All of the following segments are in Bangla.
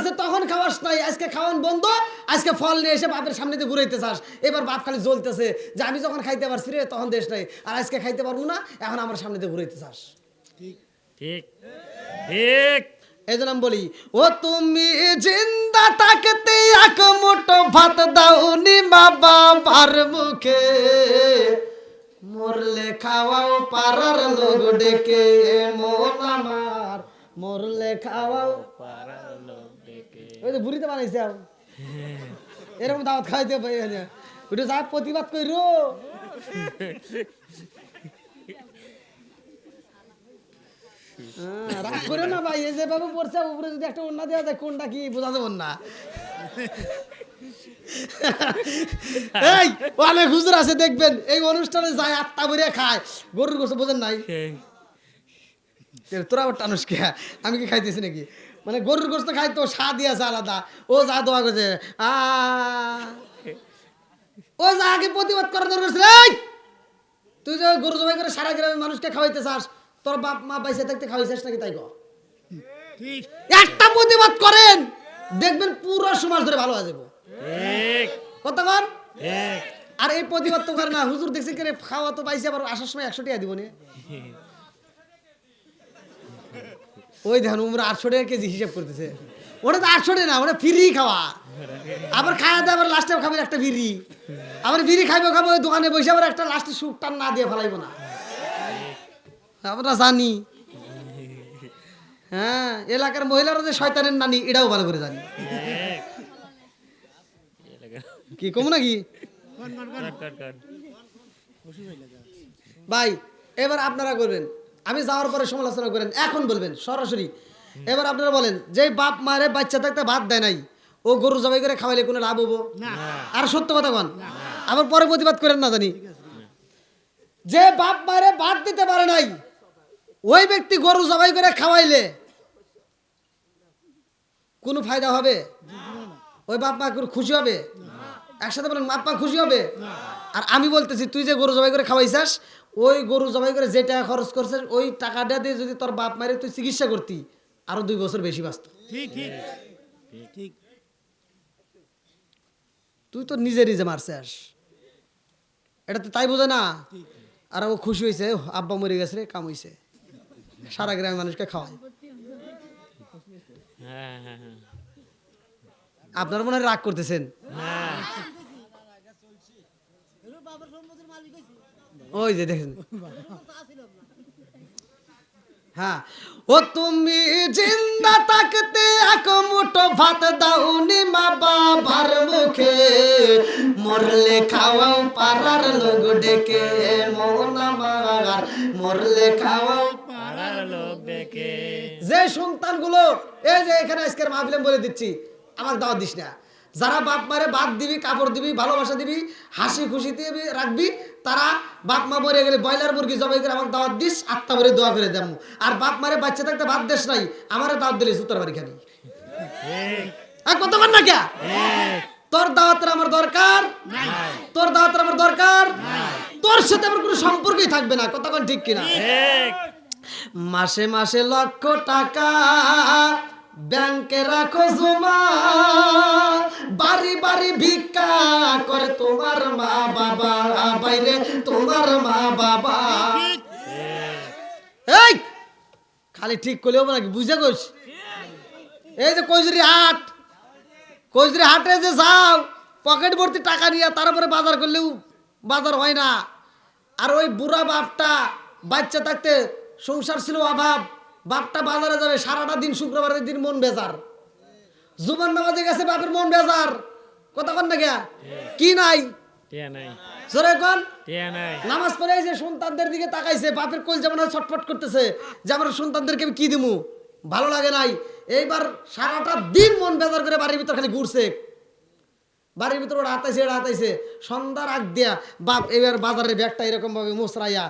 মারছে তখন খাওয়াস নাই আজকে খাওয়ান বন্ধ আজকে ফল নিয়ে এসে বাপের সামনে দিয়ে ঘুরাইতে চাস এবার বাপ খালি জ্বলতেছে যে আমি যখন খাইতে পারছি রে তখন দেশ নাই আর আজকে খাইতে পারব না এখন আমার সামনে দিয়ে ঘুরাইতে চাস ঠিক। ঠিক। এই জন্য আমি বলি ও তুমি জিন্দা থাকতে এক মুঠো ভাত দাওনি মা বাবার মুখে। মরলে খাওয়াও পাড়ার লোক ডেকে আমার মরলে খাওয়াও ওই যে বুড়িতে বানাইছে এরকম দাওয়াত খাইতে ওটা যা। প্রতিবাদ কইরো। হ্যাঁ, রাগ করে না ভাই এই যেভাবে পড়ছে উপরে যদি একটা অন্য দেওয়া যায় কোনটা কি বোঝা যাবে না। এই অনেক হুজুর আছে দেখবেন এই অনুষ্ঠানে যায় আত্মা ভরে খায়। গরুর গোস্ত বোঝেন নাই। তোরা আবার টানুস কে? আমি কি খাইতেছি নাকি? মানে গরুর গোস্ত খাই তো স্বাদ আছে আলাদা। ও যা দোয়া করছে আ। ও যা আগে প্রতিবাদ করার দরকার ছিল তুই যে গরু জবাই করে সারা গ্রামের মানুষকে খাওয়াইতে চাস তোর বাপ মা বাইসে থাকতে খাওয়াইছিস নাকি তাই কর একটা প্রতিবাদ করেন দেখবেন পুরো সমাজ ধরে ভালো ঠিক। কতক্ষণ? আর এই প্রতিবাদ তো করে না হুজুর দেখছি করে খাওয়া তো পাইছে আবার আসার সময় একশো টাকা দিব নি। ওই দেখুন উমরা আটশো টাকা কেজি হিসাব করতেছে। ওটা তো আটশো টাকা না ওটা ফ্রি খাওয়া। আবার খাওয়া দেয় আবার লাস্টে খাবে একটা বিড়ি। আবার বিড়ি খাইবো খাব ওই দোকানে বসে আবার একটা লাস্টে সুখ টান না দিয়ে ফেলাইবো না। আমরা জানি। হ্যাঁ এলাকার মহিলারা যে শয়তানের নানি এটাও ভালো করে জানি। কি কম নাকি? ভাই এবার আপনারা করবেন। আমি যাওয়ার পরে সমালোচনা করেন এখন বলবেন সরাসরি। এবার আপনারা বলেন যে বাপ মারে বাচ্চা থাকতে ভাত দেয় নাই ও গরু জবাই করে খাওয়াইলে কোনো লাভ হব? আর সত্য কথা কন আবার পরে প্রতিবাদ করেন না জানি। যে বাপ মারে ভাত দিতে পারে নাই ওই ব্যক্তি গরু জবাই করে খাওয়াইলে কোনো ফায়দা হবে? ওই বাপ মা খুশি হবে? একসাথে বলেন বাপ মা খুশি হবে? আর আমি বলতেছি তুই যে গরু জবাই করে খাওয়াইছাস ওই গরু জবাই করে যে টাকা খরচ করছিস ওই টাকাটা দিয়ে যদি তোর বাপ মায়ের তুই চিকিৎসা করতি আরও দুই বছর বেশি বাঁচত। তুই তো নিজে নিজে মারছিস এটা তো তাই বোঝে না। আর ও খুশি হয়েছে আব্বা মরে গেছে রে কাম হইছে সারা গ্রামের মানুষকে খাওয়ায়। হ্যাঁ হ্যাঁ হ্যাঁ। আপনার মনে হয় রাগ করতেছেন? হ্যাঁ। ওই যে দেখেন। হ্যাঁ। ও তুমি জিন্দা থাকতে এক মুঠো ভাত দাওনি মা বাবার মুখে। মরলে খাওয়াও পাড়ার লোক ডেকে মন আমার। মরলে খাওয়াও পাড়ার লোক ডেকে। যে সন্তানগুলো এই যে এখানে আজকের মাহফিলে বলে দিচ্ছি আমার দাওয়াত দিস না। যারা বাপ মারে বাদ দিবি কাপড় দিবি ভালোবাসা দিবি হাসি খুশি দিবি রাখবি তারা বাপ মা মরে গেলে ব্রয়লার মুরগি জবাই করে আমার দাওয়াত দিস আত্মা ভরে দোয়া করে দেবো। আর বাপ মারে বাচ্চা থাকতে ভাত দেশ নাই আমারে দাওয়াত দিলে সুতার বাড়ি খানি ঠিক আর কত কর না কে তোর দাওয়াতের আমার দরকার? তোর দাওয়াতের আমার দরকার? তোর সাথে আমার কোনো সম্পর্কই থাকবে না কতক্ষণ ঠিক কিনা? ঠিক। মাসে মাসে লক্ষ টাকা ব্যাংকে রাখো জমা। বাড়ি বাড়ি ভিক্ষা করে তোমার মা বাবা। বাইরে তোমার মা বাবা। এই, খালি ঠিক করলে হব নাকি? বুঝে গোস এই যে কইজুরি হাট। কইজুরি হাটে যে যাও পকেট ভর্তি টাকা নিয়ে তারপরে বাজার করলেও বাজার হয় না। আর ওই বুড়া বাপটা বাচ্চা থাকতে সংসার ছিল অভাব। বাপটা বাজারে যাবে সারাটা দিন শুক্রবারের দিন মন বেজার। জুবান নামাজে গেছে বাপের মন বেজার। কথা কন না গিয়া কি নাই? জোরে কন। নামাজ পড়ে সন্তানদের দিকে তাকাইছে বাপের কোল যেমন ছটফট করতেছে যে আমার সন্তানদেরকে কি দিমু? ভালো লাগে নাই। এইবার সারাটা দিন মন বেজার করে বাড়ির ভিতর খালি ঘুরছে। বাড়ির ভিতর ওরা হাতাইছে এটা হাতাইছে সন্ধ্যার আগ দিয়া বাপ এবার বাজারের ব্যাগটা এরকম ভাবে মোসরাইয়া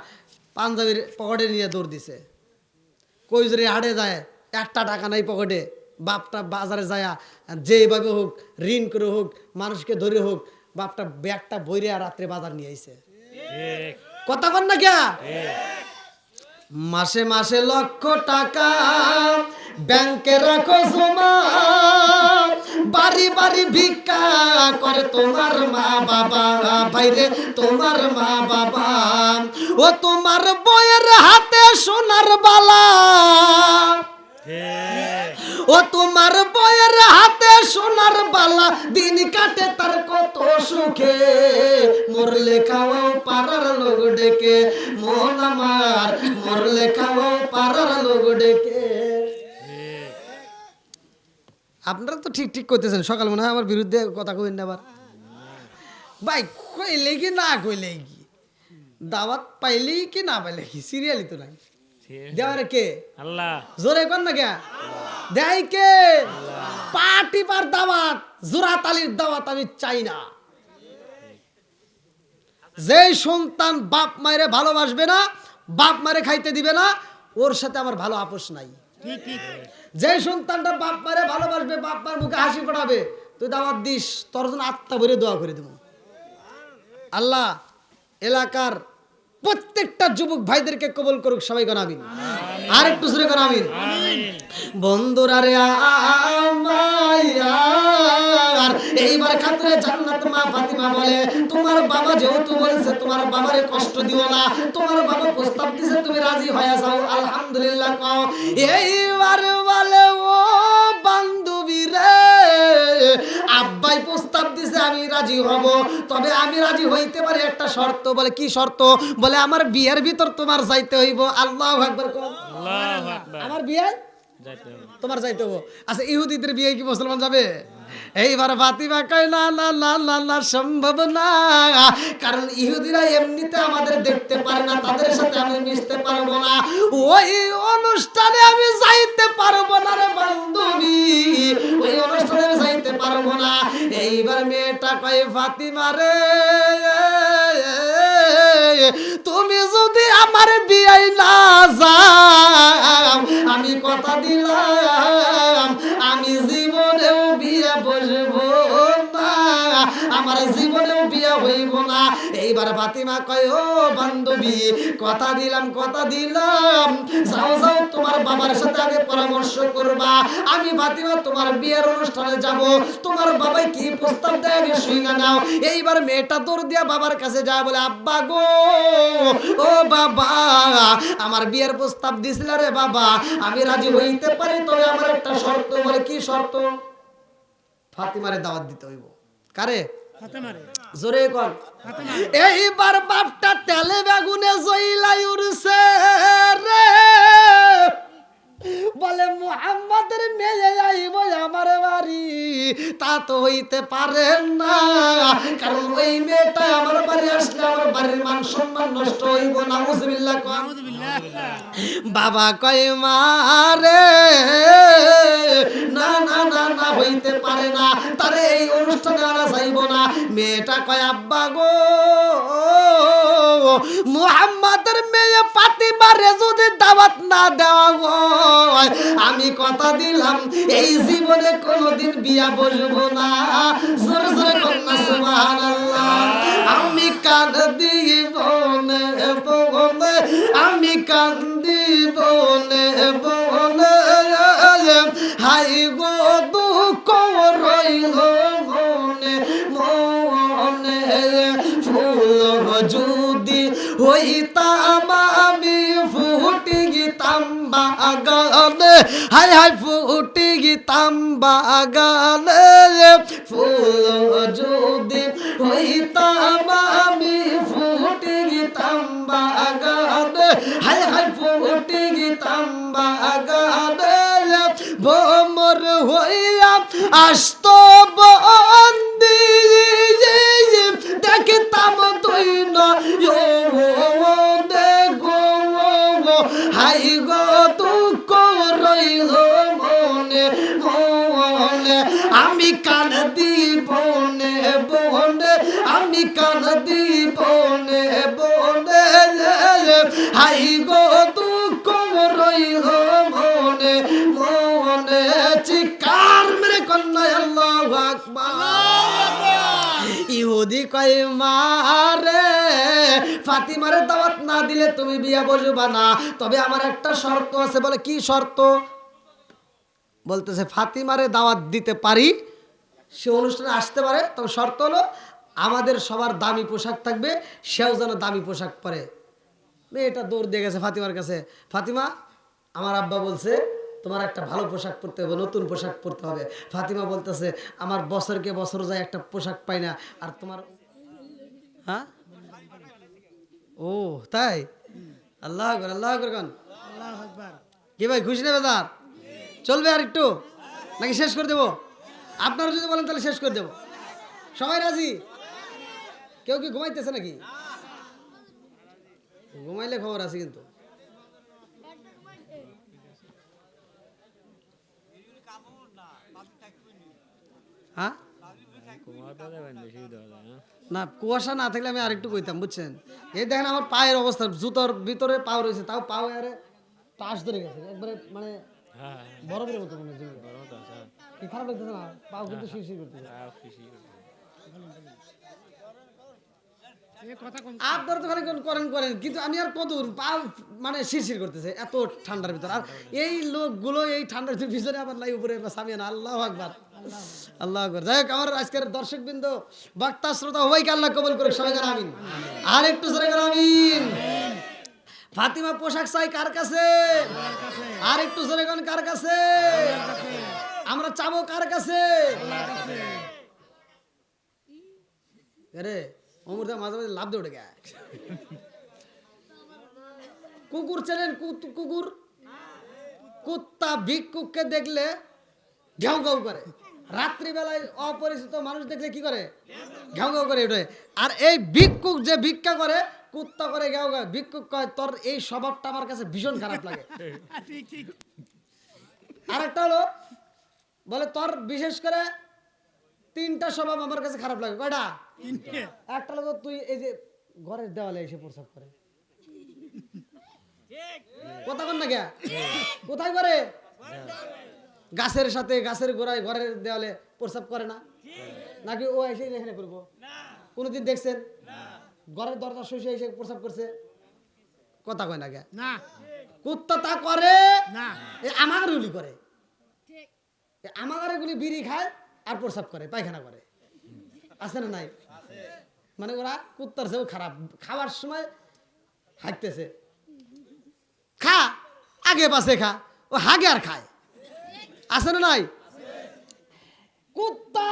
পাঞ্জাবির পকেটে নিয়ে দৌড় দিছে। কই হাড়ে যায়। একটা টাকা নাই পকেটে। বাপটা বাজারে যায় যেভাবে হোক, ঋণ করে হোক, মানুষকে ধরে হোক, বাপটা ব্যাগটা বইরে রাত্রে বাজার নিয়ে আইছে। কথা বল না কে মাসে মাসে লক্ষ টাকা ব্যাংকে রাখো জমা। বাড়ি বাড়ি ভিক্ষা করে তোমার মা বাবা। ভাইরে, তোমার মা বাবা। ও তোমার বইয়ের হাতে সোনার বালা। ও তোমার বইয়ের হাতে সোনার বালা। দিন কাটে তার কত সুখে। মোর লেখাও পাড়ার লোক ডেকে। মন আমার মোর লেখাও পাড়ার লোক ডেকে ঠিক আপনারা তো ঠিক ঠিক করতেছেন সকাল মনে হয় আমার বিরুদ্ধে কথা কইন না আবার। ভাই কইলে কি না কইলে কি? দাওয়াত পাইলেই কি না পাইলে কি? সিরিয়ালি তো নাই। ঠিক দেওয়ারে কে? আল্লাহ। জোরে কর না কে? দেয় কে? পার্টি পার দাওয়াত জোরা তালির দাওয়াত আমি চাই না। যে সন্তান বাপ মায়েরে ভালোবাসবে না বাপ মারে খাইতে দিবে না ওর সাথে আমার ভালো আপোষ নাই। যে সন্তানটা বাপ মারে ভালোবাসবে বাপ মার মুখে হাসি ফোটাবে তুই দাওয়াত দিস তোর জন্য আত্মা ভরে দোয়া করে দেব। আল্লাহ এলাকার প্রত্যেকটা যুবক ভাইদেরকে কবল করুক সবাই গণাবিন আর একটু জোরে গণাবিন বন্ধুরা রে আমার এইবার খাতরে জান্নাত মা ফাতিমা বলে তোমার বাবা যেহেতু বলছে তোমার বাবারে কষ্ট দিও না তোমার বাবা প্রস্তাব দিছে তুমি রাজি হয়ে যাও আলহামদুলিল্লাহ কও। এইবার বলে ও বান্ধবী রে আব্বাই প্রস্তাব দিছে আমি রাজি হব। তবে আমি রাজি হইতে পারি একটা শর্ত বলে কি শর্ত? বলে আমার বিয়ের ভিতর তোমার যাইতে হইব। আল্লাহ আকবার আমার বিয়ে? তোমার যাইতে হব আচ্ছা ইহুদিদের বিয়ে কি মুসলমান যাবে? এইবার ফাতিমা কয়, না না না না না, সম্ভব না। কারণ ইহুদিরা এমনিতে আমাদের দেখতে পারে না, তাদের সাথে আমি মিশতে পারব না। ওই অনুষ্ঠানে আমি যাইতে পারব না রে বান্ধবী, ওই অনুষ্ঠানে আমি যাইতে পারব না। এইবার মেয়েটা কয়, ফাতিমা রে, তুমি যদি আমার বিয়ে ফাতিমা কয়, ও বান্ধবী, কথা দিলাম কথা দিলাম। যাও যাও, তোমার বাবার সাথে আগে পরামর্শ করবা। আমি ফাতিমা তোমার বিয়ের অনুষ্ঠানে যাব। তোমার বাবাই কি প্রস্তাব দেয় আগে শুইনা নাও। এইবার মেয়েটা দৌড় দিয়া বাবার কাছে যায়, বলে, আব্বা গো, ও বাবা, আমার বিয়ের প্রস্তাব দিছিল রে বাবা। আমি রাজি হইতে পারি, তবে আমার একটা শর্ত, বলে, কি শর্ত? ফাতিমারে দাওয়াত দিতে হইব। কারে? জোরে কর এইবার বাপটা তেলে বেগুনে জইলাই উড়ছে রে। বলে, মুহাম্মাদের মেয়ে আইব আমার বাড়ি। তা তো হইতে পারে না। কারণ ওই মেয়েটা আমার বাড়ি আসলে আমার বাড়ির মান সম্মান নষ্ট হইব না। মুজবিল্লাহ বাবা কয় মারে না না না না, হইতে পারে না। তারে এই অনুষ্ঠানে আনা যাইব না। মেয়েটা কয়, আব্বা গো, মুহাম্মাদের মেয়ে ফাতিমারে যদি দাওয়াত না দেওয়া হয়, আমি কথা দিলাম, এই জীবনে কোনোদিন বিয়া বসবো না। জোরে জোরে কন্যা, সুবহানাল্লাহ। আমি কান দিব আমি কান্দি হইতাম আমি ফুটি গিতাম বাগানে হাই হাই ফুটি গিতাম বাগানে ফুল যদি হইতাম আমি ফুটি গিতাম বাগানে হাই হাই ফুটি গিতাম বাগানে বোমর হইয়া আসত বন্দি বনে হাই গো দুঃখ রইল মনে মনে চিকার মেরে কন্যা আল্লাহ ইহুদি কয় মারে ফাতিমারে দাওয়াত না দিলে তুমি বিয়া বসবা না। তবে আমার একটা শর্ত আছে। বলে, কি শর্ত? বলতেছে, ফাতিমারে দাওয়াত দিতে পারি, সে অনুষ্ঠানে আসতে পারে। তবে শর্ত হলো আমাদের সবার দামি পোশাক থাকবে সেও যেন দামি পোশাক পরে। মেয়েটা দৌড় দিয়ে গেছে ফাতিমার কাছে। ফাতিমা আমার আব্বা বলছে তোমার একটা ভালো পোশাক পরতে হবে নতুন পোশাক পরতে হবে। ফাতিমা বলতেছে আমার বছরকে বছর যায় একটা পোশাক পাই না আর তোমার হ্যাঁ? ও তাই? আল্লাহ আকবার, আল্লাহ আকবার কি ভাই খুশি নেবে তার চলবে আর একটু? নাকি শেষ করে দেবো? আপনারা যদি বলেন তাহলে শেষ করে দেবো। সবাই রাজি? কেউ কি ঘুমাইতেছে নাকি? ঘুমাইলে খবর আছে কিন্তু। হ্যাঁ? না, কুয়াশা না থাকলে আমি আরেকটু কইতাম, বুঝছেন? এই দেখেন আমার পায়ের অবস্থা, জুতোর ভিতরে পাও রয়েছে, তাও পাও আরে টাস ধরে গেছে। একবারে মানে বরফের মতো মনে হচ্ছে খারাপ লাগতেছে না? পাও কিন্তু শিরশির করতেছে। মানে আজকের দর্শক বক্তা, শ্রোতা আল্লাহ কবল আমিন। আর একটু আমিন। ফাতিমা পোশাক চাই কার কাছে? আর একটু গেল কার কাছে? আমরা চাবো কার কাছে? অমরদা মাঝে মাঝে লাভ দিয়ে উঠে কুকুর চেনেন কুকুর? কুত্তা ভিক্ষুককে দেখলে ঘেউ ঘেউ করে। রাত্রিবেলায় অপরিচিত মানুষ দেখলে কি করে? ঘেউ ঘেউ করে ওঠে আর এই ভিক্ষুক যে ভিক্ষা করে, কুত্তা করে ঘেউ ঘেউ। ভিক্ষুক কয়, তোর এই স্বভাবটা আমার কাছে ভীষণ খারাপ লাগে। আর একটা হলো, বলে, তোর বিশেষ করে তিনটা স্বভাব আমার কাছে খারাপ লাগে। কয়টা? একটা হলো তুই এই যে ঘরের দেওয়ালে এসে প্রসাব করে। কথা কন না কে? কোথায় করে গাছের সাথে গাছের গোড়ায় ঘরের দেওয়ালে প্রসাব করে না? নাকি ও এসে এখানে করব কোনোদিন দেখছেন? ঘরের দরজা শুয়ে এসে প্রসাব করছে? কথা কয় না কে? না। কুত্তা তা করে আমার গুলি করে। আমার গুলি বিড়ি খায় আর প্রসাব করে পায়খানা করে। আছে না নাই? মানে ওরা কুত্তার চেয়েও খারাপ। খাওয়ার সময় হাঁকতেছে খা, আগে পাশে খা, ও হাগে আর খায়। আছে না নাই? কুত্তা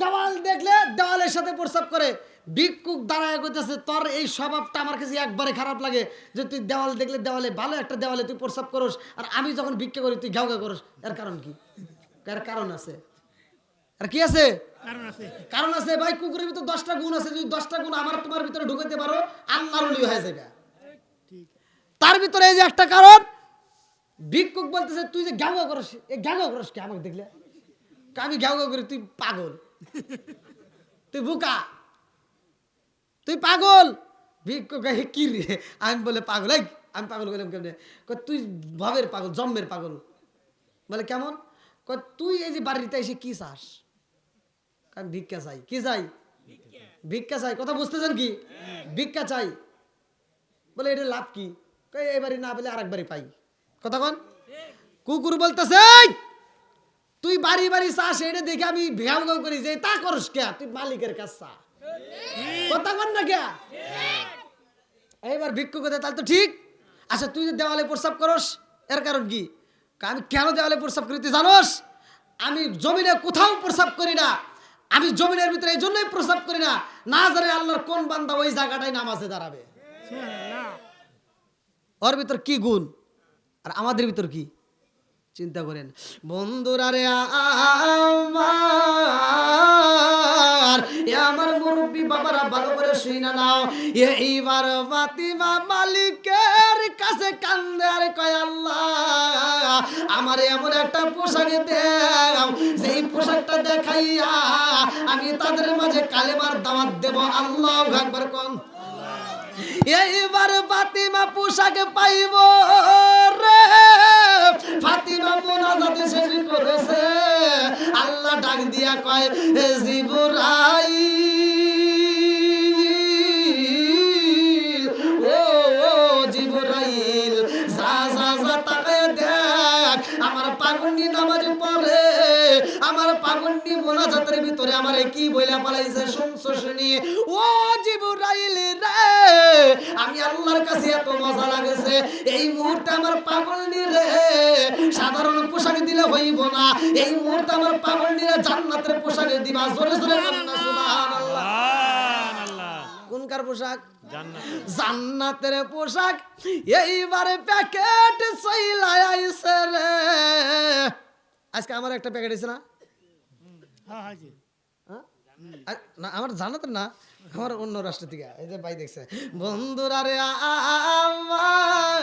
দেওয়াল দেখলে দেওয়ালের সাথে প্রস্তাব করে। ভিক্ষুক দাঁড়ায় করতেছে তোর এই স্বভাবটা আমার কাছে একবারে খারাপ লাগে যে তুই দেওয়াল দেখলে দেওয়ালে, ভালো একটা দেওয়ালে তুই প্রস্তাব করস, আর আমি যখন ভিক্ষা করি, তুই ঘাউ করস। এর কারণ কি? এর কারণ আছে। আর কি আছে? কারণ আছে। ভাই কুকুরের ভিতর দশটা গুণ আছে যদি দশটা গুণ আমার তোমার ভিতরে ঢুকাইতে পারো আল্লাহর হয়ে যাবে তার ভিতরে এই যে একটা কারণ ভিক্ষুক বলতেছে তুই যে ঘ্যাও করস এই ঘ্যাও করস কে আমাকে দেখলে? আমি ঘ্যাও করি তুই পাগল। তুই বুকা। তুই পাগল? ভিক্ষুক কি রে? আমি বলে পাগল এই আমি পাগল বললাম কেমনে? তুই ভবের পাগল জন্মের পাগল। বলে কেমন? তুই এই যে বাড়িতে এসে কি চাস? আমি ভিক্ষা চাই। কি চাই? ভিক্ষা চাই। কথা বুঝতেছেন কি? ভিক্ষা চাই। বলে এটা লাভ কি? এবারে না পেলে বাড়ি পাই। কথা কন? কুকুর বলতেছে তুই বাড়ি বাড়ি চাস, এটা দেখে আমি ভেগাম গাম করি যে, তা করস কে? তুই মালিকের কাছ চা। কথা কন না কে? এইবার ভিক্ষু কথা তাহলে তো ঠিক। আচ্ছা তুই যে দেওয়ালে প্রস্তাব করস, এর কারণ কি? আমি কেন দেওয়ালে প্রস্তাব করি তুই জানোস? আমি জমিনে কোথাও প্রস্তাব করি না। আমি জমিনের ভিতরে এই জন্যই প্রস্তাব করি না না জানে আল্লাহর কোন বান্দা ওই জায়গাটায় নামাজে দাঁড়াবে। ওর ভিতর কি গুণ? আর আমাদের ভিতর কি? চিন্তা করেন। বন্ধুরা রে আমার, এ আমার মুরব্বী বাবারা ভালো করে শুই না নাও এইবার ফাতিমা মালিকের কাছে কান্দে কয়, আল্লাহ, আমার এমন একটা পোশাক দেও, যেই পোশাকটা দেখাইয়া আমি তাদের মাঝে কালেমার দাওয়াত দেব। আল্লাহ একবার কোন। এইবার ফাতিমা পোশাক পাইব রে। ফাতিমা মোনাজাতে শেষ করেছে। আল্লাহ ডাক দিয়া কয় হে মোনাজাতের ভিতরে আমার কি বইলা পালাইছে শুনছো শুনি ও জিবরাইল রে আমি আল্লাহর কাছে এত মজা লাগেছে। এই মুহূর্তে আমার পাগল রে সাধারণ পোশাক দিলে হইব না। এই মুহূর্তে আমার পাগল নিরে জান্নাতের পোশাক দিবা। জোরে জোরে সুবহানাল্লাহ। কোনকার পোশাক? জান্নাতের। পোশাক। এইবারে প্যাকেট চইলাই আইছে রে। আজকে আমার একটা প্যাকেট আছে না? না আমার জানাতেন না আমার অন্য রাষ্ট্র থেকে এই যে ভাই দেখছে। বন্ধুরা রে আমার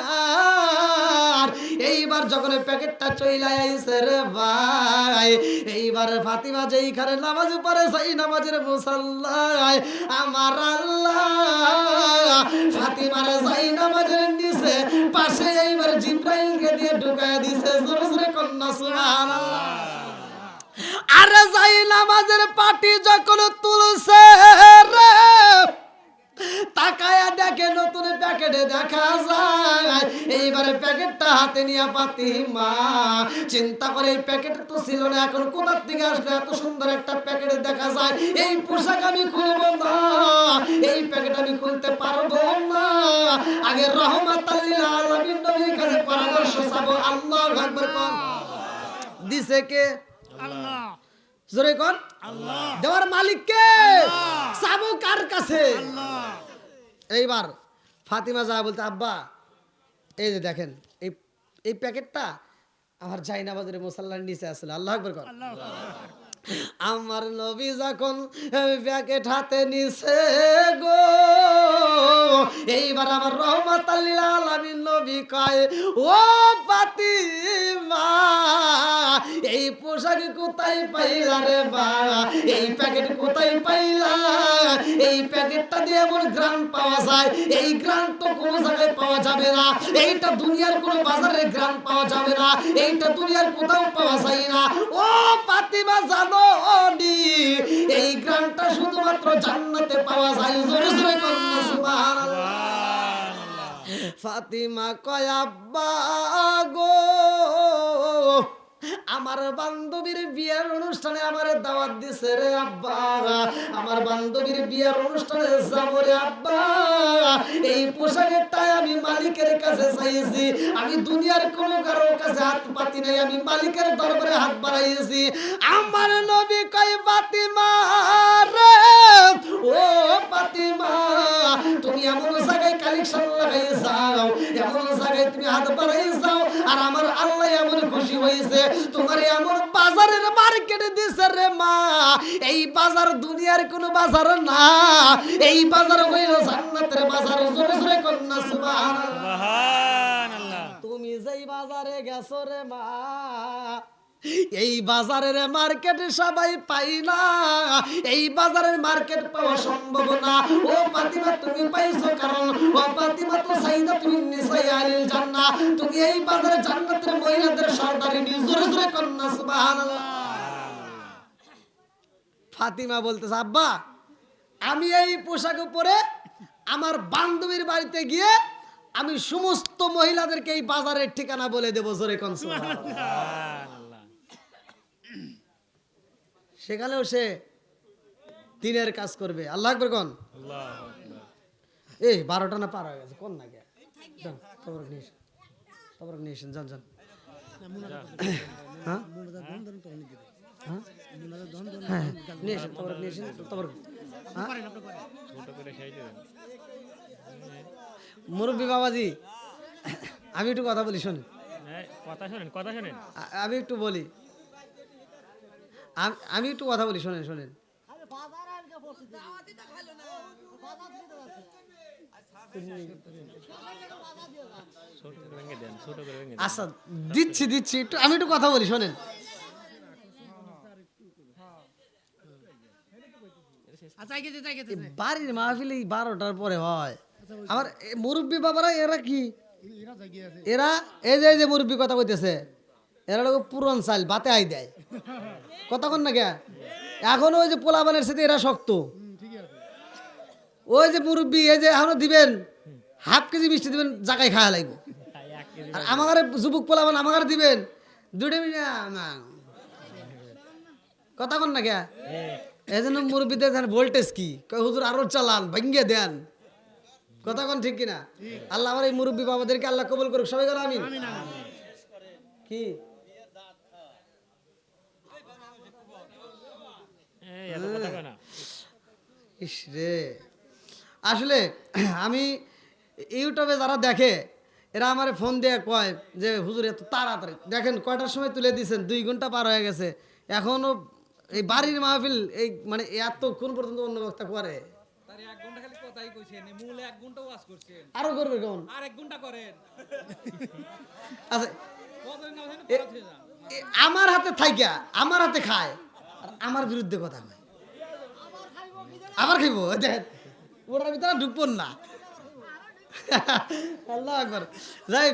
এইবার যখন প্যাকেটটা চইলাই আইছে রে ভাই এইবার ফাতিমা যেইখানে নামাজ পড়ে সেই নামাজের মুসাল্লায় আমার আল্লাহ ফাতিমার সেই নামাজের নিচে পাশে এইবার জিব্রাইলকে দিয়ে ঢুকায় দিছে জোরে জোরে কন্যা সুবহানাল্লাহ। আরে যাই নামাজের পাটি যখন তুলছে রে, তাকায়া দেখে নতুন প্যাকেটে দেখা যায়। এইবারে প্যাকেটটা হাতে নিয়ে পাতি মা চিন্তা করে এই প্যাকেট তো ছিল না, এখন কোথার থেকে আসলে? এত সুন্দর একটা প্যাকেট দেখা যায়। এই পোশাক আমি খুলবো না, এই প্যাকেট আমি খুলতে পারব না। আগে রহমাত পরামর্শ চাবো। আল্লাহ আকবার কোন। দিছে কে? আল্লাহ। জোরে দেওয়ার মালিককে। চাবো কার কাছে? এইবার ফাতিমা যা বলতে আব্বা এই যে দেখেন এই এই প্যাকেটটা আমার জাইনাবাদের মুসাল্লার নিচে আসলে আল্লাহ আকবর কর আমার নবী যখন প্যাকেট হাতে নিছে গো এইবার আমার রহমত আলামিন নবী কয়, ও পাতিমা এই পোশাক কোথায় পাইলা রে বা এই প্যাকেট কোথায় পাইলা? এই প্যাকেটটা দিয়ে এমন গ্রাম পাওয়া যায়, এই গ্রাম তো কোনো জায়গায় পাওয়া যাবে না। এইটা দুনিয়ার কোনো বাজারে গ্রাম পাওয়া যাবে না, এইটা দুনিয়ার কোথাও পাওয়া যায় না। ও পাতিমা জানো এই গ্রামটা শুধুমাত্র জান্নাতে পাওয়া যায়। জোরে জোরে কন্যা ফাতিমা কয় গো, আমার বান্ধবীর বিয়ের অনুষ্ঠানে আমার দাওয়াত দিছে রে আব্বা। আমার বান্ধবীর বিয়ের অনুষ্ঠানে যাব রে আব্বা। এই পোশাকেরটাই আমি মালিকের কাছে চাইছি। আমি দুনিয়ার কোনো কারোর কাছে হাত পাতি নাই, আমি মালিকের দরবারে হাত বাড়াইছি। আমার নবী কয়, ফাতিমা রে, ও ফাতিমা, তুমি এমন জায়গায় কালেকশন লাগাই হাত বাড়াই আর আমার আল্লাহ এমন খুশি হয়েছে তোমার এমন বাজারের মার্কেটে দিছে রে মা। এই বাজার দুনিয়ার কোনো বাজার না। এই বাজার হইল জান্নাতের বাজার। জোরে জোরে কন্যা সুবহানাল্লাহ। সুবহানাল্লাহ। তুমি যেই বাজারে গেছো রে মা এই বাজারের মার্কেট সবাই পাই না। এই বাজারের মার্কেট পাওয়া সম্ভব না। ও পাতিমা তুমি পাইছো কারণ? ও পাতিমা তো সাইদা, তুমি নিসাই আলিল জান্নাহ। তুমি এই বাজারে জান্নাতের মহিলাদের সর্দারিনী জোরে জোরে কন্যা, সুবহানাল্লাহ। ফাতিমা বলতেছে, আব্বা, আমি এই পোশাক পরে আমার বান্ধবীর বাড়িতে গিয়ে আমি সমস্ত মহিলাদেরকে এই বাজারের ঠিকানা বলে দেবো জোরে কোন সুবহানাল্লাহ। সুবহানাল্লাহ সেখানেও সে দিনের কাজ করবে। আল্লাহ আকবর কোন? এই বারোটা না পার হয়ে গেছে কোন না গে যান, তবরক নিয়ে তবরক নিয়ে এসেন, যান যান। হ্যাঁ? হ্যাঁ? হ্যাঁ নিয়ে এসেন তবরক নিয়ে এসেন তবরক। ছোট করে সাইজে দেন মুরব্বী বাবাজি আমি একটু কথা বলি শোন এই, কথা শোনেন কথা শোনেন। আমি একটু বলি আম- আমি একটু কথা বলি শোনেন শোনেন। ছোট করে ভেঙে দেন ছোট করে ভেঙে দেন আচ্ছা দিচ্ছি দিচ্ছি একটু আমি একটু কথা বলি শোনেন। আচ্ছা বাড়ির মাহফিল এই বারোটার পরে হয়। আমার এ মুরব্বী বাবারা এরা কি? এরা এই যে এই যে মুরব্বী কথা কইতেছে। এরা পুরন চাল বাতে আই দেয়। কথা কন না কে? এখন ওই যে পোলাবানের সাথে এরা শক্ত। ওই যে মুরব্বী এই যে এখনও দিবেন হাফ কেজি মিষ্টি দিবেন জাকাই খাওয়া লাগবে। আর আমার যুবক পোলাবান আমার দিবেন দুটো কথা কন না কে? এই জন্য মুরব্বীদের ভোল্টেজ কি? হুজুর আরও চালান ভাঙ্গে দেন। কথা কোন ঠিক কিনা? আল্লাহ আমার এই মুরব্বী বাবাদেরকে আল্লাহ কবল করুক সবাই করে আমিন। কি? এত আসলে আমি ইউটিউবে যারা দেখে এরা আমার ফোন দিয়ে কয় যে হুজুর এত তাড়াতাড়ি। দেখেন কয়টার সময় তুলে দিয়েছেন? দুই ঘণ্টা পার হয়ে গেছে। এখনও এই বাড়ির মাহফিল এই মানে এতক্ষণ পর্যন্ত অন্য বক্তা করে? তার এক ঘণ্টা খালি কথাই কইছেন এই মূলে এক ঘণ্টা ওয়াজ করছেন। আরও করবে কেমন আচ্ছা আমার হাতে থাইকা আমার হাতে খায় আর আমার বিরুদ্ধে কথা কয়। আবার খাইব? দেখেন, ওটার ভিতরে ঢুকবো না। আল্লাহ আকবর। যাই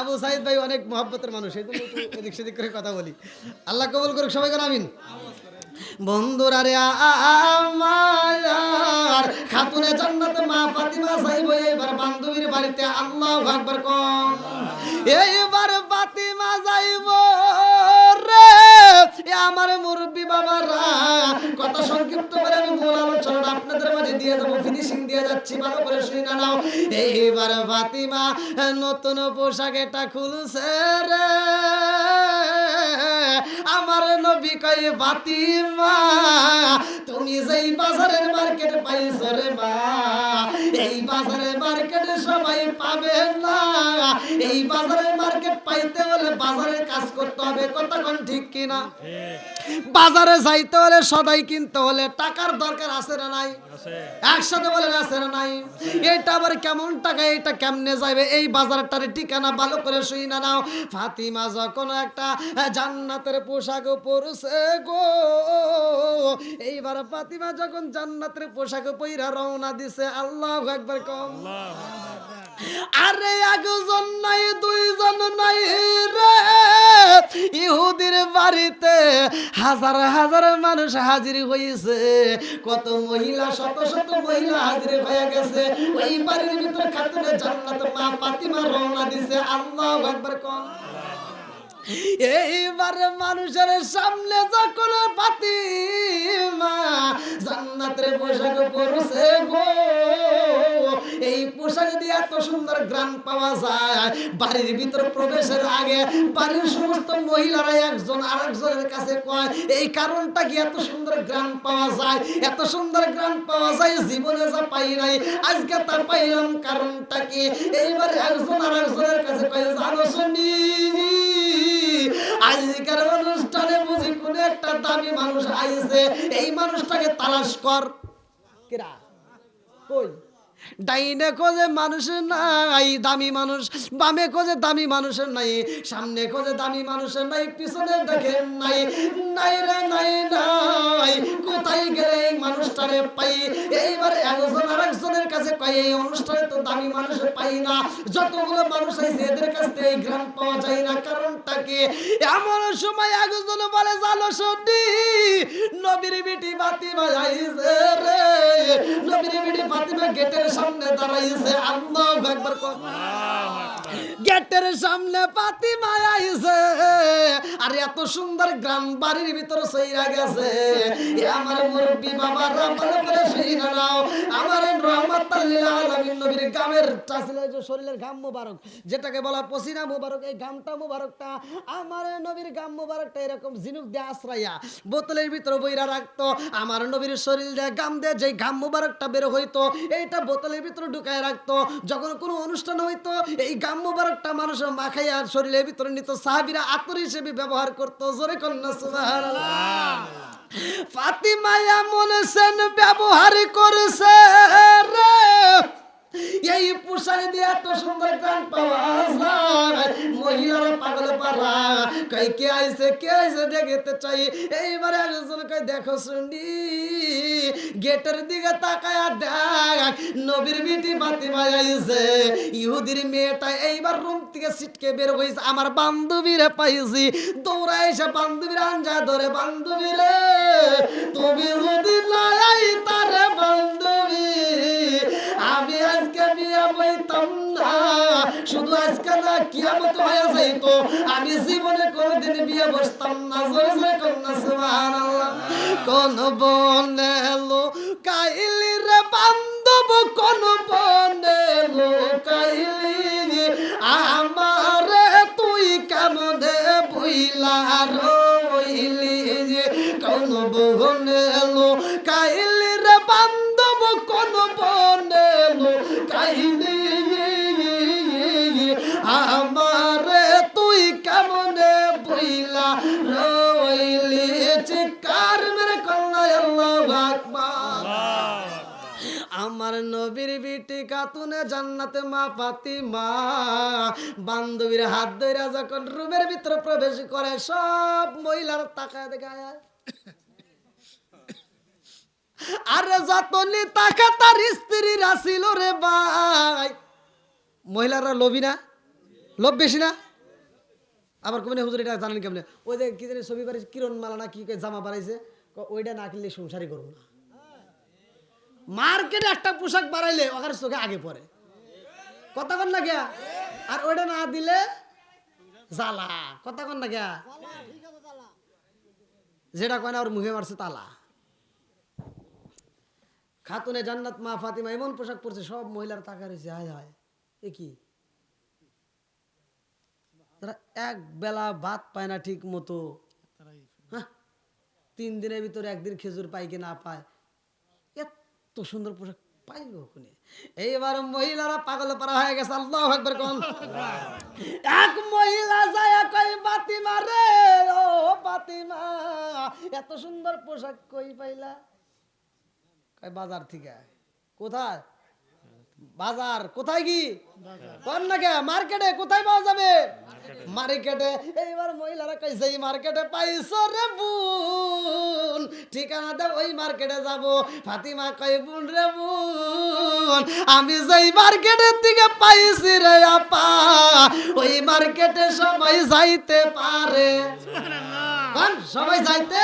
আবু সাইদ ভাই অনেক মহব্বতের মানুষ এদিক সেদিক করে কথা বলি। আল্লাহ কবল করুক, সবাই করে আমিন। বন্ধুরা রে আমার খাতুনে জান্নাতে মা ফাতিমা সাইব এইবার বান্ধবীর বাড়িতে আল্লাহ আকবার কম এইবার ফাতিমা যাইব রে আমার মুরব্বী বাবারা, কত সংক্ষিপ্ত করে আপনাদের মাঝে দিয়ে যাব ফিনিশিং দিয়ে যাচ্ছি, ভালো করে শুনে নাও। এইবার ফাতিমা নতুন পোশাক এটা খুলছে রে। আমার নবী কয় ফাতিমা তুমি যেই বাজারের মার্কেট পাইছো রে মা এই বাজারের মার্কেট সবাই পাবে না। এই বাজারের মার্কেট পাইতে হলে বাজারের কাজ করতে হবে কতক্ষণ ঠিক কিনা? বাজারে যাইতে হলে সদাই কিনতে হলে টাকার দরকার আছে না নাই? একসাথে বলে আছে না নাই? এটা আবার কেমন টাকা এটা কেমনে যাবে এই বাজারটার ঠিকানা ভালো করে শুই না নাও। ফাতিমা যখন একটা জান্নাতের পোশাক পরছে গো। এইবার ফাতিমা যখন জান্নাতের পোশাক পইরা রওনা দিছে, আল্লাহ একবার কম। আরে একজন নাই, দুইজন নাই রে। ইহুদির বাড়িতে হাজার হাজার মানুষ হাজির হয়েছে কত মহিলা, শত শত মহিলা হাজির হয়ে গেছে। ওই বাড়ির ভিতরে খাতুনে জান্নাত মা রওনা দিছে, আল্লাহ একবার কম। এইবার মানুষের সামনে যখন পাতিমা জান্নাতের পোশাক পরছে গো। এই পোশাক দিয়ে এত সুন্দর গ্রাম পাওয়া যায়। বাড়ির ভিতর প্রবেশের আগে বাড়ির সমস্ত মহিলারা একজন আরেকজনের কাছে কয়, এই কারণটা কি এত সুন্দর গ্রাম পাওয়া যায়? এত সুন্দর গ্রাম পাওয়া যায়, জীবনে যা পাই নাই, আজকে তা পাইলাম কারণটা কি? এইবার একজন আরেকজনের কাছে কয়, জানো শুনি আজকের অনুষ্ঠানে বুঝি কোন একটা দামি মানুষ আইছে এই মানুষটাকে তালাশ কর। কেরা? কই? ডাইনে খোঁজে মানুষ নাই, দামি মানুষ। বামে খোঁজে দামি মানুষের নাই, সামনে খোঁজে দামি মানুষের নাই, পিছনে দেখে নাই। নাই রে, নাই নাই, কোথায় গেলে এই মানুষটারে পাই? এইবার একজন আর একজনের কাছে পাই এই অনুষ্ঠানে তো দামি মানুষ পাই না। যতগুলো মানুষ আছে, এদের কাছ থেকে এই গ্রাম পাওয়া যায় না। কারণটা কি? এমন সময় একজন বলে, জানো শুনি নবীর বিটি বাতি বাজাইছে রে। নবীর বিটি ফাতিমা গেটের সামনে দাঁড়াইছে, আল্লাহ একবার কর গেটের সামনে ফাতিমা আইছে। আর এত সুন্দর গ্রাম বাড়ির ভিতর সইরা গেছে। এ আমার মুরব্বি বাবারা ভালো করে না নাও। আমার রহমাতাল্লিল আলামিন নবীর গামের চাছিল যে শরীরের গাম মোবারক। যেটাকে বলা পসিনা মোবারক, এই গামটা মোবারকটা। আমার নবীর গাম মোবারকটা এরকম ঝিনুক দিয়ে আশ্রাইয়া, বোতলের ভিতরে বইরা রাখতো। আমার নবীর শরীর দিয়ে গাম দিয়ে যে গাম মোবারকটা বের হইতো, এইটা বোতলের ভিতরে ঢুকায় রাখতো। যখন কোনো অনুষ্ঠান হইতো, এই গাম মোবারকটা মানুষ মাখাইয়া শরীরের ভিতরে নিত। সাহাবিরা আতর হিসেবে ব্যবহার করতো। জোরে কন্যা, সুবহানাল্লাহ। ফাতিমা এমন সেন ব্যবহার করেছে রে। এই পোশাক দিয়ে এত সুন্দর গান পাওয়া মহিলারা পাগল পারা কই, কে আইছে কে আইছে দেখতে চাই। এইবারে একজন কই দেখো শুনি। গেটের দিকে তাকায়া দেখ, নবীর বিটি ফাতিমা আইছে ইহুদির মেয়েটা এইবার রুম থেকে সিটকে বের হইছে। আমার বান্ধবীরে পাইছি। দৌড়া এসে বান্ধবীর আঞ্জা ধরে বান্ধবী রে তুমি যদি না তারে কিয়ামত হয়ে যাইতো। আমি জীবনে কোনোদিন বিয়ে বসতাম না। জোরে জোরে কন্যা সুবহানাল্লাহ। কোন বনেলো কাইলি রে বান্ধব, কোন বনেলো কাইলি আমারে তুই কেমনে বইলা রইলি যে কোন বনেলো কাইলি রে বান্ধব, কোন বনেলো কাইলি বিটি কাতুনে জান্নাতে মা ফাতিমা। বান্ধবীর হাত ধইরা যখন রুমের ভিতরে প্রবেশ করে, সব মহিলার তাকায় দেখায় আরে যতনি তাকা তার স্ত্রীর আসিল রে ভাই। মহিলারা লোভী না? লোভ বেশি না? আবার কমনে হুজুর, এটা জানেন কেমনে? ওই যে কি জানি ছবি বাড়ি কিরণ মালা না কি জামা বাড়াইছে ওইটা না কিনলে সংসারই করব না। মার্কেটে একটা পোশাক বাড়াইলে ওখানে চোখে আগে পড়ে। কথা কন না গিয়া? আর ওইটা না দিলে জ্বালা। কথা কন না গিয়া? যেটা কয় না, ওর মুখে মারছে তালা। খাতুনে জান্নাত মা ফাতিমা এমন পোশাক পরছে, সব মহিলার তাকা রয়েছে, হায় হায়। এ কি? তারা এক বেলা ভাত পায় না ঠিক মতো হ্যাঁ? তিন দিনের ভিতরে একদিন খেজুর পাই কি না পায়। এত সুন্দর পোশাক পাইব কোনে? এইবার মহিলারা পাগল পারা হয়ে গেছে, আল্লাহ একবার কোন। এক মহিলা যায় কই বাতিমা রে, ও বাতিমা এত সুন্দর পোশাক কই পাইলা? কই বাজার থেকে কোথায়? বাজার কোথায় কি? মার্কেটে কোথায় পাওয়া যাবে? মার্কেটে। এইবার মহিলারা কইছে এই মার্কেটে পাইছো রে বোন। ঠিকানা দে ওই মার্কেটে যাব। ফাতিমা কই বোন রে বোন আমি যেই মার্কেটের দিকে পাইছি রে আপা ওই মার্কেটে সবাই যাইতে পারে। সবাই যাইতে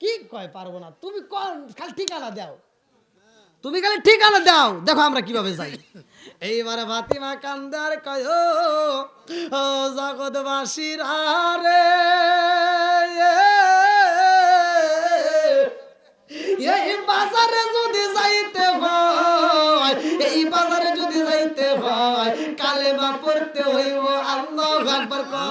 কি কয় পারব না। তুমি কোন খালি ঠিকানা দাও। তুমি খালি ঠিকানা দাও। দেখো আমরা কীভাবে যাই। এইবারে ফাতিমা কান্দার কয়, ও জগৎবাসীর আরে এই বাজারে যদি যাইতে হয়, এই বাজারে যদি যাইতে হয়, কালেমা পড়তে হইব আল্লাহ আকবার কর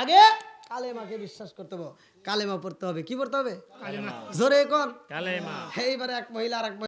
আগে কালেমাকে বিশ্বাস করতে হবে। কালেমা পড়তে হবে। কি পড়তে হবে? জোরে কোন? কালেমা। এইবারে এক মহিলা আর এক মহিলা